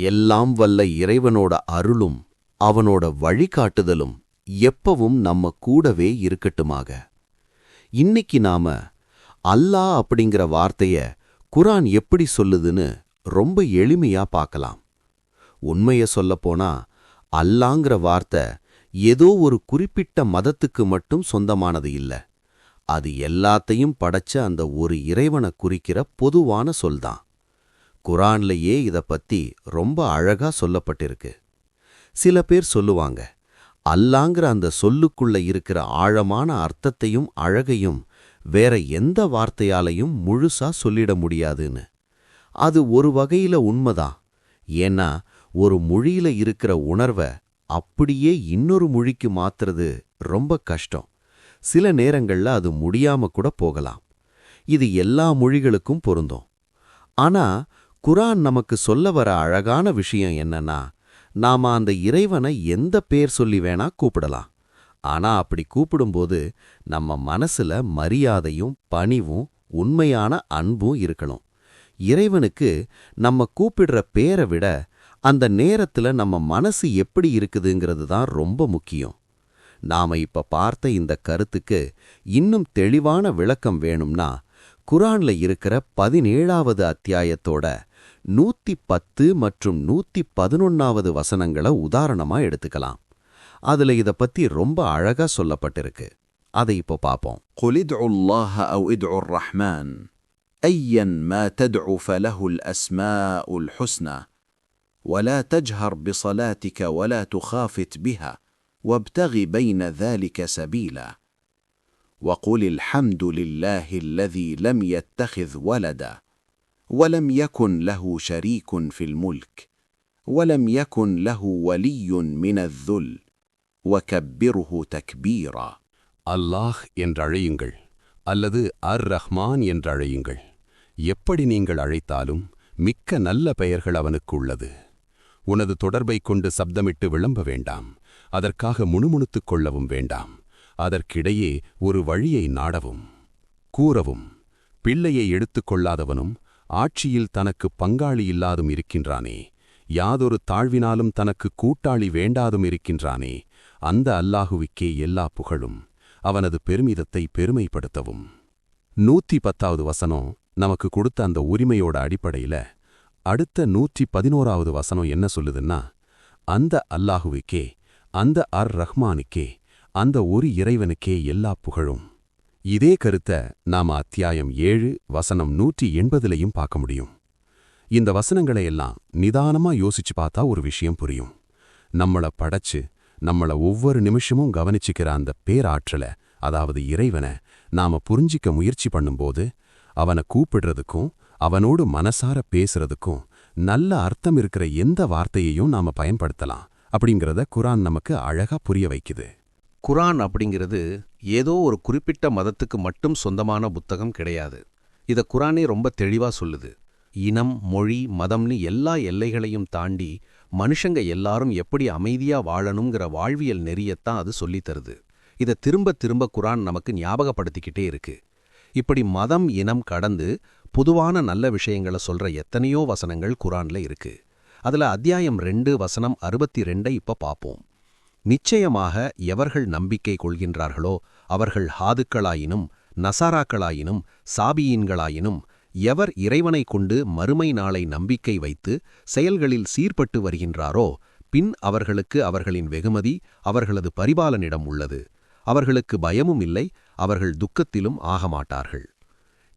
எல்லாம் வல்ல இறைவனோட அருளும் அவனோட வழிகாட்டுதலும் எப்பவும் நம்ம கூடவே இருக்கட்டுமாக. இன்னைக்கு நாம அல்லா அப்படிங்கிற வார்த்தைய குரான் எப்படி சொல்லுதுன்னு ரொம்ப எளிமையா பார்க்கலாம். உண்மைய சொல்லப்போனா அல்லாங்கிற வார்த்தை ஏதோ ஒரு குறிப்பிட்ட மதத்துக்கு மட்டும் சொந்தமானது இல்ல. அது எல்லாத்தையும் படைச்ச அந்த ஒரு இறைவனை குறிக்கிற பொதுவான சொல்தான். குரான்லயே இத பத்தி ரொம்ப அழகா சொல்லப்பட்டிருக்கு. சில பேர் சொல்லுவாங்க அல்லாங்கிற அந்த சொல்லுக்குள்ள இருக்கிற ஆழமான அர்த்தத்தையும் அழகையும் வேற எந்த வார்த்தையாலையும் முழுசா சொல்லிட முடியாதுன்னு. அது ஒரு வகையில உண்மைதான். ஏன்னா ஒரு மொழியில இருக்கிற உணர்வை அப்படியே இன்னொரு மொழிக்கு மாத்துறது ரொம்ப கஷ்டம். சில நேரங்கள்ல அது முடியாம கூட போகலாம். இது எல்லா மொழிகளுக்கும் பொருந்தும். ஆனா குரான் நமக்கு சொல்ல வர அழகான விஷயம் என்னன்னா நாம அந்த இறைவனை எந்த பேர் சொல்லி வேணா கூப்பிடலாம். ஆனா அப்படி கூப்பிடும்போது நம்ம மனசுல மரியாதையும் பணிவும் உண்மையான அன்பும் இருக்கணும். இறைவனுக்கு நம்ம கூப்பிடுற பேரை விட அந்த நேரத்துல நம்ம மனசு எப்படி இருக்குதுங்கிறது தான் ரொம்ப முக்கியம். நாம இப்ப பார்த்த இந்த கருத்துக்கு இன்னும் தெளிவான விளக்கம் வேணும்னா குரான்ல இருக்கிற பதினேழாவது அத்தியாயத்தோட நூத்தி பத்து மற்றும் நூத்தி பதினொன்னாவது வசனங்களை உதாரணமா எடுத்துக்கலாம் அதுல இத பத்தி ரொம்ப அழகா சொல்லப்பட்டிருக்கு அதை இப்போ பாப்போம் قل ادعوا الله أو ادعوا الرحمن أيا ما تدعو فله الأسماء الحسنى ولا تجهر بصلاتك ولا تخافت بها وابتغ بين ذلك سبيلا وقل الحمد لله الذي لم يتخذ ولدا ولم يكن له شريك في الملك ولم يكن له ولي من الذل وكبره تكبيرا அல்லாஹ் என்றழையுங்கள் அல்லது அர் ரஹ்மான் என்றழையுங்கள் எப்படி நீங்கள் அழைத்தாலும் மிக்க நல்ல பெயர்கள் அவனுக்கு உள்ளது உனது தொடர்பைக் கொண்டு சப்தமிட்டு விளம்ப வேண்டாம் அதற்காக முணுமுணுத்துக் கொள்ளவும் வேண்டாம் அதற்கிடையே ஒரு வழியை நாடவும் கூறவும் பிள்ளையை எடுத்துக் கொள்ளாதவனும் ஆட்சியில் தனக்கு பங்காளி இல்லாதும் இருக்கின்றானே? யாதொரு தாழ்வினாலும் தனக்கு கூட்டாளி வேண்டாதும் இருக்கின்றானே? அந்த அல்லாஹுவிக்கே எல்லா புகழும். அவனது பெருமிதத்தை பெருமைப்படுத்தவும். நூத்தி பத்தாவது வசனம் நமக்கு கொடுத்த அந்த உரிமையோட அடிப்படையில அடுத்த நூற்றி பதினோராவது வசனம் என்ன சொல்லுதுன்னா அந்த அல்லாஹுவுக்கே அந்த அர் ரஹ்மானுக்கே அந்த ஒரு இறைவனுக்கே எல்லா புகழும். இதே கருத்த நாம அத்தியாயம் ஏழு வசனம் நூற்றி எண்பதுலையும் பார்க்க முடியும். இந்த வசனங்களை எல்லாம் நிதானமா யோசிச்சு பார்த்தா ஒரு விஷயம் புரியும். நம்மள படைச்சு நம்மள ஒவ்வொரு நிமிஷமும் கவனிச்சுக்கிற அந்த பேராற்றல அதாவது இறைவனை நாம புரிஞ்சிக்க முயற்சி பண்ணும்போது அவனை கூப்பிடுறதுக்கும் அவனோடு மனசார பேசுறதுக்கும் நல்ல அர்த்தம் இருக்கிற எந்த வார்த்தையையும் நாம பயன்படுத்தலாம் அப்படிங்கிறத குரான் நமக்கு அழகா புரிய வைக்குது. குரான் அப்படிங்கிறது ஏதோ ஒரு குறிப்பிட்ட மதத்துக்கு மட்டும் சொந்தமான புத்தகம் கிடையாது. இத குரானே ரொம்ப தெளிவா சொல்லுது. இனம் மொழி மதம்னு எல்லா எல்லைகளையும் தாண்டி மனுஷங்க எல்லாரும் எப்படி அமைதியா வாழணுங்கிற வாழ்வியல் நெறியத்தான் அது சொல்லித் தருது. இத திரும்ப திரும்ப குரான் நமக்கு ஞாபகப்படுத்திக்கிட்டே இருக்கு. இப்படி மதம் இனம் கடந்து பொதுவான நல்ல விஷயங்களை சொல்ற எத்தனையோ வசனங்கள் குரான்ல இருக்கு. அதுல அத்தியாயம் ரெண்டு வசனம் அறுபத்தி ரெண்டை இப்ப பாப்போம். நிச்சயமாக எவர்கள் நம்பிக்கை கொள்கின்றார்களோ அவர்கள் ஹாதுக்களாயினும் நசாராக்களாயினும் சாபியீன்களாயினும் எவர் இறைவனைக் கொண்டு மறுமை நாளை நம்பிக்கை வைத்து செயல்களில் சீர்பட்டு வருகின்றாரோ பின் அவர்களுக்கு அவர்களின் வெகுமதி அவர்களது பரிபாலனிடம் உள்ளது. அவர்களுக்கு பயமும் இல்லை அவர்கள் துக்கத்திலும் ஆகமாட்டார்கள்.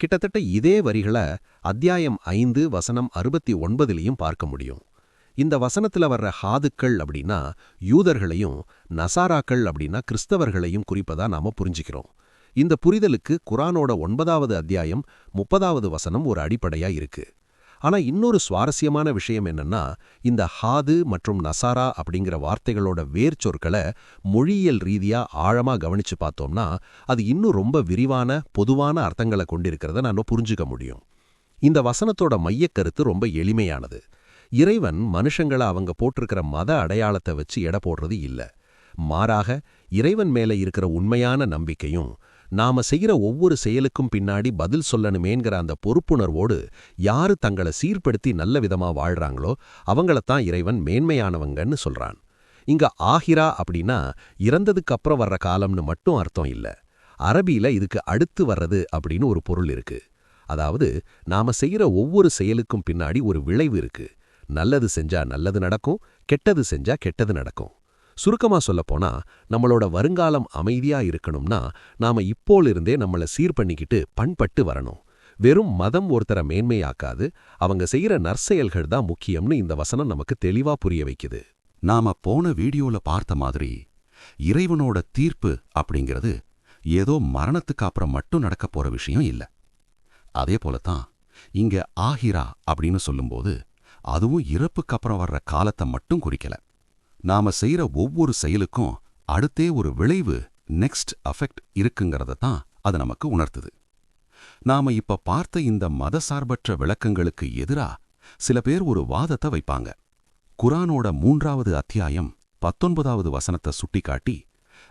கிட்டத்தட்ட இதே வரிகளை அத்தியாயம் ஐந்து வசனம் அறுபத்தி ஒன்பதிலையும் பார்க்க முடியும். இந்த வசனத்துல வர்ற ஹாதுக்கள் அப்படின்னா யூதர்களையும் நசாராக்கள் அப்படின்னா கிறிஸ்தவர்களையும் குறிப்பதா நாம புரிஞ்சுக்கிறோம். இந்த புரிதலுக்கு குரானோட ஒன்பதாவது அத்தியாயம் முப்பதாவது வசனம் ஒரு அடிப்படையா இருக்கு. ஆனா இன்னொரு சுவாரஸ்யமான விஷயம் என்னன்னா இந்த ஹாது மற்றும் நசாரா அப்படிங்கிற வார்த்தைகளோட வேர் சொற்களை மொழியியல் ரீதியா ஆழமா கவனிச்சு பார்த்தோம்னா அது இன்னும் ரொம்ப விரிவான பொதுவான அர்த்தங்களை கொண்டிருக்கிறத நான் புரிஞ்சுக்க முடியும். இந்த வசனத்தோட மையக்கருத்து ரொம்ப எளிமையானது. இறைவன் மனுஷங்களை அவங்க போட்டிருக்கிற மத அடையாளத்தை வச்சு எடை போடுறது இல்ல. மாறாக இறைவன் மேல இருக்கிற உண்மையான நம்பிக்கையும் நாம செய்யற ஒவ்வொரு செயலுக்கும் பின்னாடி பதில் சொல்லணுமேங்கிற அந்த பொறுப்புணர்வோடு யாரு தங்களை சீர்படுத்தி நல்ல விதமா வாழ்றாங்களோ அவங்களத்தான் இறைவன் மேன்மையானவங்கன்னு சொல்றான். இங்க ஆஹிரா அப்படின்னா இறந்ததுக்கு அப்புறம் வர்ற காலம்னு மட்டும் அர்த்தம் இல்ல. அரபியில இதுக்கு அடுத்து வர்றது அப்படின்னு ஒரு பொருள் இருக்கு. அதாவது நாம செய்கிற ஒவ்வொரு செயலுக்கும் பின்னாடி ஒரு விளைவு இருக்கு. நல்லது செஞ்சா நல்லது நடக்கும் கெட்டது செஞ்சா கெட்டது நடக்கும். சுருக்கமா சொல்லப்போனா நம்மளோட வருங்காலம் அமைதியா இருக்கணும்னா நாம இப்போலிருந்தே நம்மள சீர் பண்ணிக்கிட்டு பண்பட்டு வரணும். வெறும் மதம் ஒருத்தரை மேன்மையாக்காது அவங்க செய்யற நற்செயல்கள் தான் முக்கியம்னு இந்த வசனம் நமக்கு தெளிவா புரிய வைக்குது. நாம போன வீடியோல பார்த்த மாதிரி இறைவனோட தீர்ப்பு அப்படிங்கிறது ஏதோ மரணத்துக்கு அப்புறம் மட்டும் நடக்க போற விஷயம் இல்ல. அதே போலத்தான் இங்க ஆஹிரா அப்படின்னு சொல்லும்போது அதுவும் இறப்புக்கு அப்புறம் வர்ற காலத்தை மட்டும் குறிக்கல. நாம செய்யற ஒவ்வொரு செயலுக்கும் அடுத்தே ஒரு விளைவு நெக்ஸ்ட் அஃபெக்ட் இருக்குங்கிறத தான் அது நமக்கு உணர்த்துது. நாம இப்ப பார்த்த இந்த மத சார்பற்ற விளக்கங்களுக்கு எதிரா சில பேர் ஒரு வாதத்தை வைப்பாங்க. குரானோட மூன்றாவது அத்தியாயம் பத்தொன்பதாவது வசனத்தை சுட்டிக்காட்டி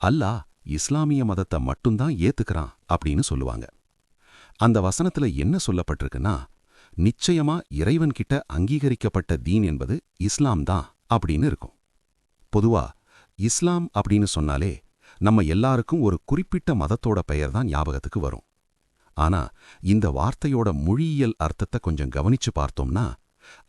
அல்லாஹ் இஸ்லாமிய மதத்தை மட்டும்தான் ஏத்துக்கிறான் அப்படின்னு சொல்லுவாங்க. அந்த வசனத்துல என்ன சொல்லப்பட்டிருக்குன்னா நிச்சயமா இறைவன்கிட்ட அங்கீகரிக்கப்பட்ட தீன் என்பது இஸ்லாம் தான் அப்படின்னு இருக்கும். பொதுவா இஸ்லாம் அப்படின்னு சொன்னாலே நம்ம எல்லாருக்கும் ஒரு குறிப்பிட்ட மதத்தோட பெயர் தான் ஞாபகத்துக்கு வரும். ஆனா இந்த வார்த்தையோட மொழியியல் அர்த்தத்தை கொஞ்சம் கவனிச்சு பார்த்தோம்னா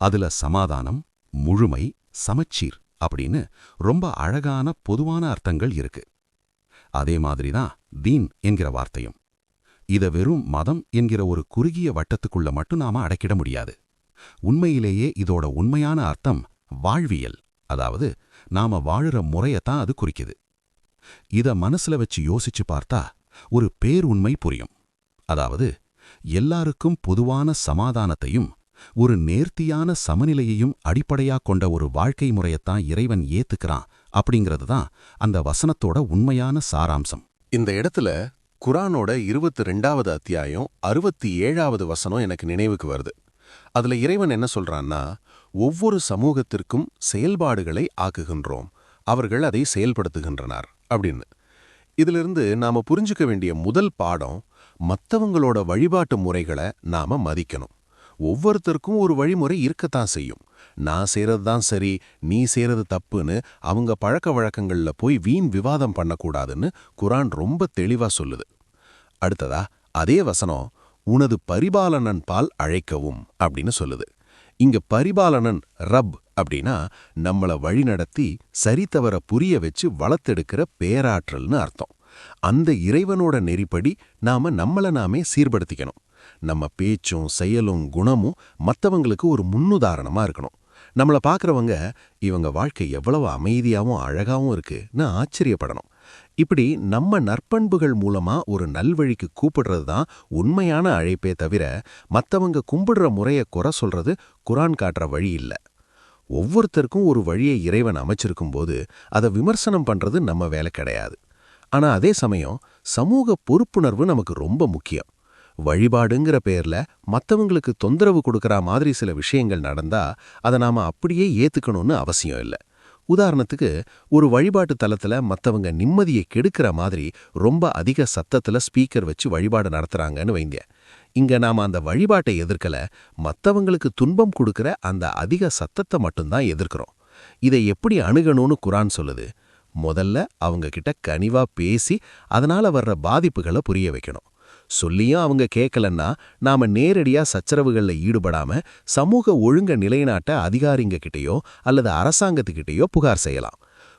அதுல சமாதானம் முழுமை சமச்சீர் அப்படின்னு ரொம்ப அழகான பொதுவான அர்த்தங்கள் இருக்கு. அதே மாதிரிதான் தீன் என்கிற வார்த்தையும். இத வெறும் மதம் என்கிற ஒரு குறுகிய வட்டத்துக்குள்ள மட்டும் நாம அடக்கிட முடியாது. உண்மையிலேயே இதோட உண்மையான அர்த்தம் வாழ்வியல். அதாவது நாம வாழுற முறையத்தான் அது குறிக்குது. இத மனசுல வச்சு யோசிச்சு பார்த்தா ஒரு பேருண்மை புரியும். அதாவது எல்லாருக்கும் பொதுவான சமாதானத்தையும் ஒரு நேர்த்தியான சமநிலையையும் அடிப்படையாக கொண்ட ஒரு வாழ்க்கை முறையத்தான் இறைவன் ஏத்துக்கிறான் அப்படிங்கிறது தான் அந்த வசனத்தோட உண்மையான சாராம்சம். இந்த இடத்துல குரானோட இருபத்தி ரெண்டாவது அத்தியாயம் அறுபத்தி ஏழாவது வசனம் எனக்கு நினைவுக்கு வருது. அதுல இறைவன் என்ன சொல்றான்னா ஒவ்வொரு சமூகத்திற்கும் செயல்பாடுகளை ஆக்குகின்றோம். அவர்கள் அதை செயல்படுத்துகின்றனர். அப்படின்னு. இதிலிருந்து நாம புரிஞ்சுக்க வேண்டிய முதல் பாடம் மத்தவங்களோட வழிபாட்டு முறைகளை நாம மதிக்கணும். ஒவ்வொருத்தருக்கும் ஒரு வழிமுறை இருக்கத்தான் செய்யும். நான் செய்யறது தான் சரி நீ செய்கிறது தப்புன்னு அவங்க பழக்க வழக்கங்களில் போய் வீண் விவாதம் பண்ணக்கூடாதுன்னு குரான் ரொம்ப தெளிவா சொல்லுது. அடுத்ததா அதே வசனம் உனது பரிபாலனன் பால் அழைக்கவும் அப்படின்னு சொல்லுது. இங்க பரிபாலனன் ரப் அப்படின்னா நம்மள வழிநடத்தி சரித்தவர புரிய வச்சு வளர்த்தெடுக்கிற பேராற்றல்னு அர்த்தம். அந்த இறைவனோட நெறிப்படி நாம நம்மள நாமே சீர்படுத்திக்கணும். நம்ம பேச்சும் செயலும் குணமும் மத்தவங்களுக்கு ஒரு முன்னுதாரணமா இருக்கணும். நம்மள பார்க்குறவங்க இவங்க வாழ்க்கை எவ்வளவு அமைதியாவும் அழகாவும் இருக்குன்னு ஆச்சரியப்படணும். இப்படி நம்ம நற்பண்புகள் மூலமா ஒரு நல்வழிக்கு கூப்பிடுறது தான் உண்மையான அழைப்பே தவிர மத்தவங்க கும்பிடுற முறைய குறை சொல்றது குரான் காட்டுற வழி இல்ல. ஒவ்வொருத்தருக்கும் ஒரு வழியை இறைவன் அமைச்சிருக்கும் போது அதை விமர்சனம் பண்றது நம்ம வேலை கிடையாது. ஆனா அதே சமயம் சமூக பொறுப்புணர்வு நமக்கு ரொம்ப முக்கியம். வழிபாடுங்கிற பேர்ல மத்தவங்களுக்கு தொந்தரவு கொடுக்கற மாதிரி சில விஷயங்கள் நடந்தா அதை நாம அப்படியே ஏத்துக்கணும்னு அவசியம் இல்லை. உதாரணத்துக்கு ஒரு வழிபாட்டு தலத்துல மத்தவங்க நிம்மதியை கெடுக்கிற மாதிரி ரொம்ப அதிக சத்தத்துல ஸ்பீக்கர் வச்சு வழிபாடு நடத்துறாங்கன்னு வைங்க. இங்க நாம அந்த வழிபாட்டை எதிர்க்கல மத்தவங்களுக்கு துன்பம் கொடுக்கிற அந்த அதிக சத்தத்தை மட்டும்தான் எதிர்க்கிறோம். இதை எப்படி அணுகணும்னு குரான் சொல்லுது? முதல்ல அவங்க கிட்ட கனிவா பேசி அதனால வர்ற பாதிப்புகளை புரிய வைக்கணும். சொல்லியும் அவங்க கேட்கலன்னா நாம நேரடியா சச்சரவுகள்ல ஈடுபடாம சமூக ஒழுங்க நிலைநாட்ட அதிகாரிங்க கிட்டேயோ அல்லது அரசாங்கத்துக்கிட்டயோ புகார் செய்யலாம்.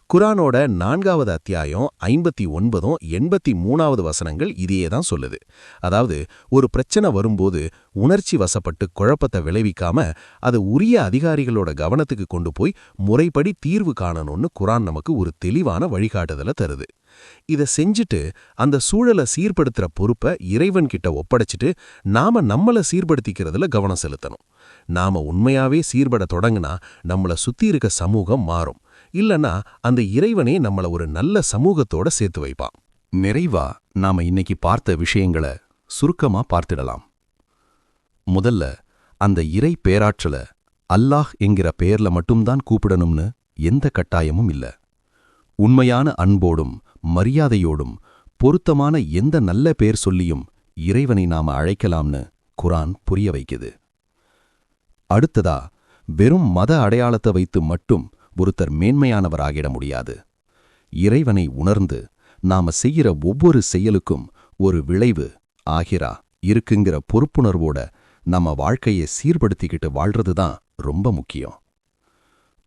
குரானோட நான்காவது அத்தியாயம் ஐம்பத்தி ஒன்பதும் எண்பத்தி மூணாவது வசனங்கள் இதையே தான் சொல்லுது. அதாவது ஒரு பிரச்சனை வரும்போது உணர்ச்சி வசப்பட்டு குழப்பத்தை விளைவிக்காம அதை உரிய அதிகாரிகளோட கவனத்துக்கு கொண்டு போய் முறைப்படி தீர்வு காணணும்னு குரான் நமக்கு ஒரு தெளிவான வழிகாட்டுதலை தருது. இதை செஞ்சுட்டு அந்த சூழலை சீர்படுத்துற பொறுப்பை இறைவன்கிட்ட ஒப்படைச்சிட்டு நாம நம்மள சீர்படுத்திக்கிறதுல கவனம் செலுத்தணும். நாம உண்மையாவே சீர்பட தொடங்குனா நம்மள சுத்தி இருக்க சமூகம் மாறும். இல்லனா அந்த இறைவனே நம்மள ஒரு நல்ல சமூகத்தோட சேர்த்து வைப்பான். நிறைவா நாம இன்னைக்கு பார்த்த விஷயங்களை சுருக்கமா பார்த்திடலாம். முதல்ல அந்த இறை பேராற்றல அல்லாஹ் என்கிற பெயர்ல மட்டும்தான் கூப்பிடணும்னு எந்த கட்டாயமும் இல்ல. உண்மையான அன்போடும் மரியாதையோடும் பொருத்தமான எந்த நல்ல பேர் சொல்லியும் இறைவனை நாம அழைக்கலாம்னு குரான் புரிய வைக்குது. அடுத்ததா வெறும் மத அடையாளத்தை வைத்து மட்டும் ஒருத்தர் மேன்மையானவராகிட முடியாது. இறைவனை உணர்ந்து நாம செய்கிற ஒவ்வொரு செயலுக்கும் ஒரு விளைவு ஆகிரா இருக்குங்கிற பொறுப்புணர்வோட நம்ம வாழ்க்கையை சீர்படுத்திக்கிட்டு வாழ்றதுதான் ரொம்ப முக்கியம்.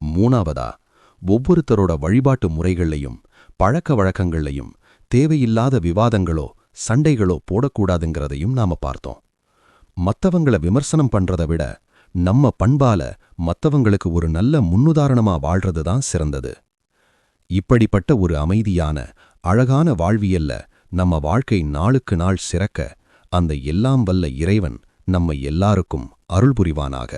மூணாவதா ஒவ்வொருத்தரோட வழிபாட்டு முறைகள்லையும் பழக்க வழக்கங்கள்லையும் தேவையில்லாத விவாதங்களோ சண்டைகளோ போடக்கூடாதுங்கிறதையும் நாம பார்த்தோம். மத்தவங்கள விமர்சனம் பண்றதை விட நம்ம பண்பால மத்தவங்களுக்கு ஒரு நல்ல முன்னுதாரணமா வாழ்றது தான் சிறந்தது. இப்படிப்பட்ட ஒரு அமைதியான அழகான வாழ்வியல்ல நம்ம வாழ்க்கை நாளுக்கு நாள் சிறக்க அந்த எல்லாம் வல்ல இறைவன் நம்ம எல்லாருக்கும் அருள் புரிவானாக